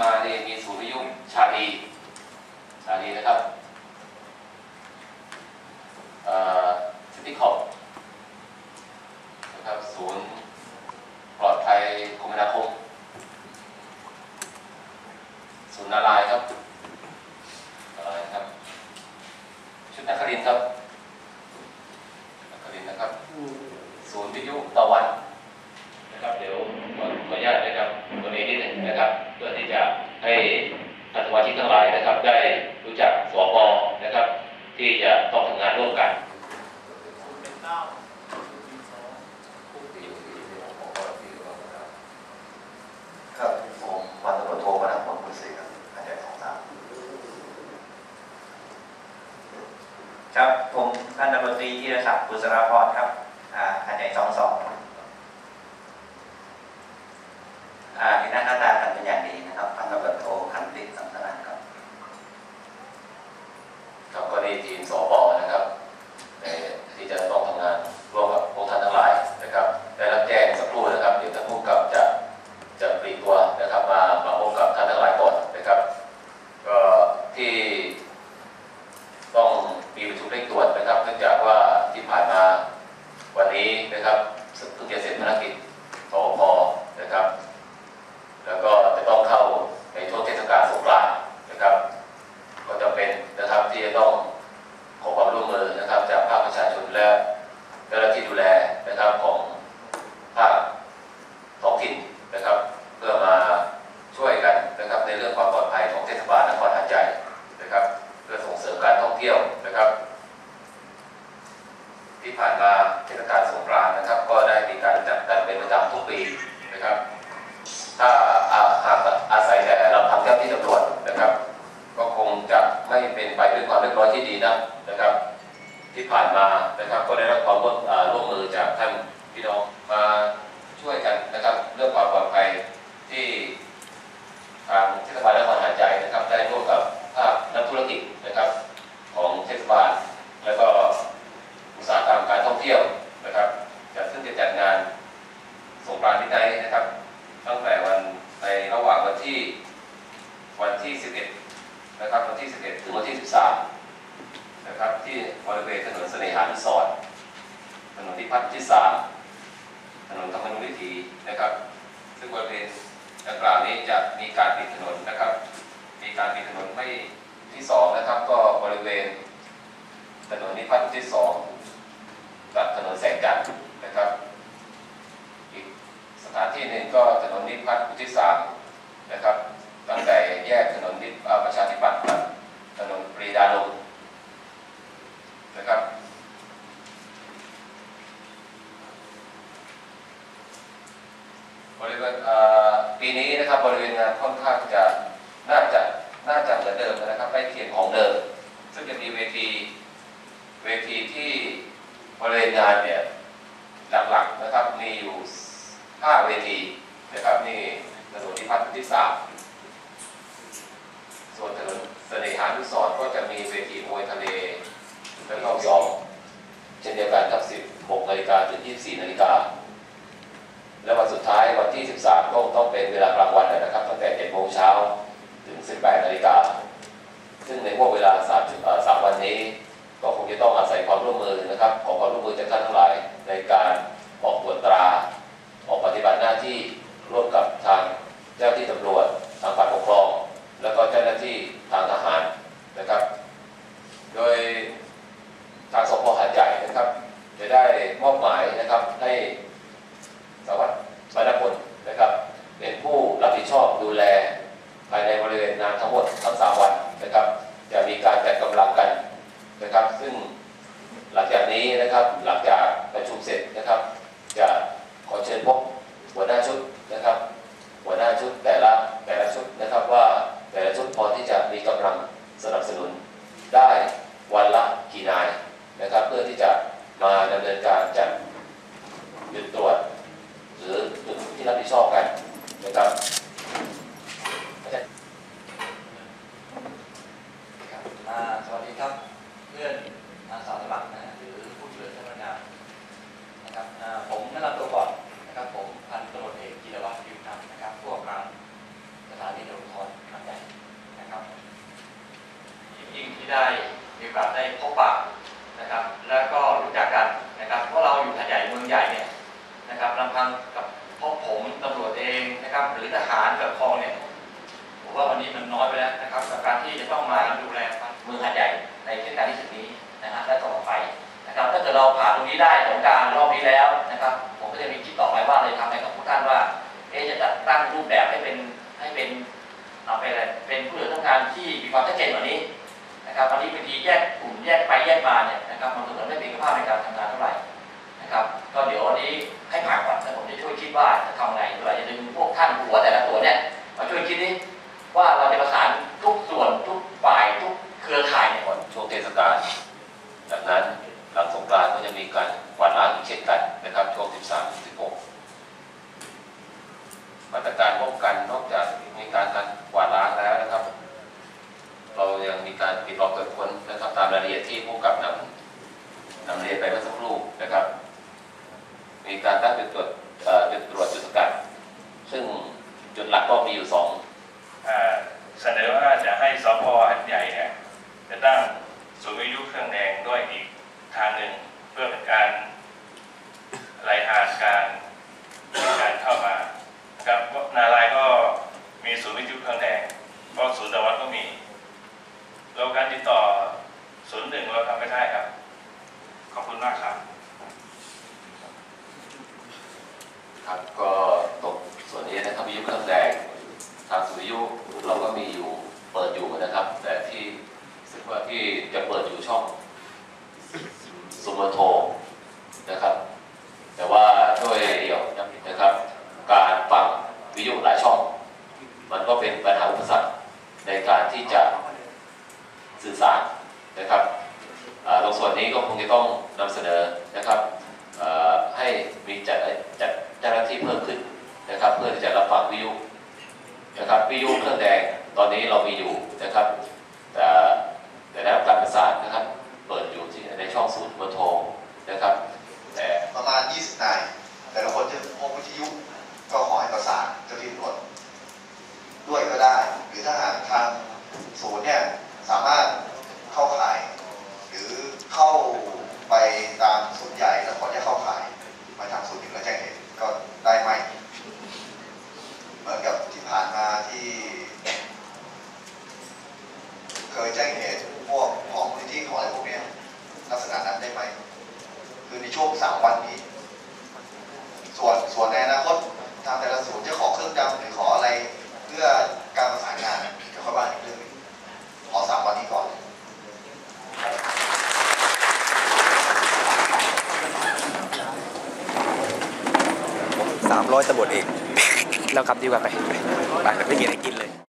มาเนี่ยมีศูนย์วิทยุชาลีชาลีนะครับซิตี้คอปนะครับศูนย์ปลอดภัยคมนาคม ศูนย์นารายณ์ครับนารายณ์ครับ ชุดนักครินทร์ครับนักครินทร์นะครับ ศูนย์วิทยุตะวันนะครับ เดี๋ยวขอขออนุญาตนะครับตัวนี้นิดหนึ่งนะครับ เพื่อที่จะให้ท่านสมา ชิกทั้งหลายนะครับ ได้รู้จักสปนะครับ ที่จะต้องทำงานร่วมกันครับผมพันตำรวจโทมานักผลคุณศรีครับอาจารย์สองสามครับผมท่านตำรวจตรีธีรศักดิ์บุษราพรครับอ่าหัดใหญ่สองสองอ่าเห็นหน้าค่าตากันเป็นอย่างดีนะครับพันตำรวจโทคันติสัมสนานครับ ครับก็ได้ทีมสปนะครับในที่จะต้องทำงานร่วมกับพวกท่านทั้งหลายนะครับ ได้รับแจ้งสักครู่นะครับ เดี๋ยวท่านผู้กำกับจะจะปลีกตัวนะครับ มามาพบกับท่านทั้งหลายก่อนนะครับ ก็ที่ต้องมีประชุมเร่งด่วนนะครับ เนื่องจากว่าที่ผ่านมาวันนี้นะครับเพิ่งจะเสร็จภารกิจสอพนะครับ แล้วก็จะต้องเข้าในช่วงเทศกาลสงกรานต์นะครับ ก็จำเป็นนะครับที่จะต้องขอความร่วมมือนะครับ จากภาคประชาชนและเจ้าหน้าที่ดูแลนะครับของภาคท้องถิ่นนะครับ เพื่อมาช่วยกันนะครับในเรื่องความปลอดภัยของเทศบาลนครหาดใหญ่นะครับ เพื่อส่งเสริมการท่องเที่ยวนะครับ ที่ผ่านมาเทศกาลสงกรานต์นะครับ ก็ได้มีการจัดกันเป็นประจำทุกปีนะครับ ถ้าอาหากอาศัยแต่ลำพังเจ้าหน้าที่ตำรวจนะครับ ก็คงจะไม่เป็นไปด้วยความเรียบร้อยที่ ดีนะนะครับ ที่ผ่านมานะครับ ก็ได้รับความร่วมอ่าร่วมมือจากท่านพี่น้องมาช่วยกันนะครับ เรื่องความปลอดภัยที่ทางเทศบาลนครหาดใหญ่นะครับ ได้ร่วมกับภาคนักธุรกิจนะครับ ของเทศบาล แล้วก็อุตสาหกรรมการท่องเที่ยวนะครับจะซึ่งจะจัดงานสงกรานต์ที่ไหนนะครับ ตั้งแต่วันในระหว่างวันที่วันที่ 11 นะครับวันที่ 11 ถึงวันที่ 13 นะครับ ที่บริเวณถนนเสน่หานุส รถนนที่พัฒน์ที่3ถนนธรรมนุวิถีนะครับ ซึ่งบริเวณดังกล่าวนี้จะมีการปิดถนนนะครับ มีการปิดถนนไม่ที่2นะครับ ก็บริเวณถนนนิพัฒน์ที่2กับถนนแสงจันทร์นะครับ อีกสถานที่หนึ่งก็ถนนนิพัฒน์ที่สามนะครับ ตั้งแต่แยกถนนนิเอ่อประชาธิปัตย์กับถนนปรีดาลงค์นะครับ บริเวณเอ่อปีนี้นะครับบริเวณงาน ค่อนข้างจะน่าจะน่าจะเหมือนเดิมนะครับใกล้เคียงของเดิม ซึ่งจะมีเวทีเวทีที่บริเวณงานเนี่ยหลักๆนะครับมีอยู่ห้าเวทีนะครับนี่ถนนที่พัฒน์ที่สามส่วนถนนเสน่หานุสรณ์ก็จะมีเวทีมวยทะเลแล้วก็สองเช่นเดียวกันครับ 16นาฬิกาถึง 24นาฬิกา ท้ายวันที่ 13 ก็ต้องเป็นเวลากลางวันนะครับ ตั้งแต่7โมงเช้าถึง 18นาฬิกา ซึ่งในพวกเวลา3 3วันนี้ ก็คงจะต้องอาศัยความร่วมมือนะครับ ขอความร่วมมือจากท่านทั้งหลายในการออกตรวจตรา ออกปฏิบัติหน้าที่ร่วมกับทางเจ้าที่ตำรวจทางฝ่ายปกครอง แล้วก็เจ้าหน้าที่ทางทหารนะครับ โดยทางสพหาดใหญ่นะครับ จะได้มอบหมายนะครับให้ นะครับสวัสดีครับเพื่อนอาสาสมัครนะหรือผู้ช่วยเจ้าพนักงานนะครับผมแนะนำตัวก่อนนะครับผมพันตำรวจเอกกีรวัตรพิวนำนะครับผู้อำนวสถานีตำรวจทรขนาดใหญ่นะครับยิ่งที่ได้มีโอกาสได้พบปะนะครับ แล้วก็รู้จักกันนะครับเพราะเราอยู่ขนาดใหญ่เมืองใหญ่เนี่ยนะครับลำพัง ทหารกับคองเนี่ยผมว่าวันนี้มันน้อยไปแล้วนะครับกับการที่จะต้องมาดูแล หลักก็มีอยู่สอง ก็คงจะต้องนำเสนอนะครับให้มีจัดจัดเจ้าหน้าที่เพิ่มขึ้นนะครับ เพื่อที่จะรับฟังวิวนะครับวิวเครื่องแดงตอนนี้เรามีอยู่นะครับแต่แต่ได้รับการประสานนะครับ เปิดอยู่ที่ในช่องศูนย์เบอโทงนะครับแต่ประมาณ 20นายแต่ละคนจะพบวิทยุก็ขอให้ประสานจะาที่ตำวจด้วยก็ได้ หรือถ้าหากทางศูนย์เนี่ยสามารถเข้าข่าย เข้าไปตามสูตรใหญ่แล้วคนจะเข้าขายมาทำสูตรหนึ่งแล้วจะเห็นก็ได้ไหม ร้อยตำรวจเอกเรากลับดีกว่าไปไปไม่มีอะไรกินเลย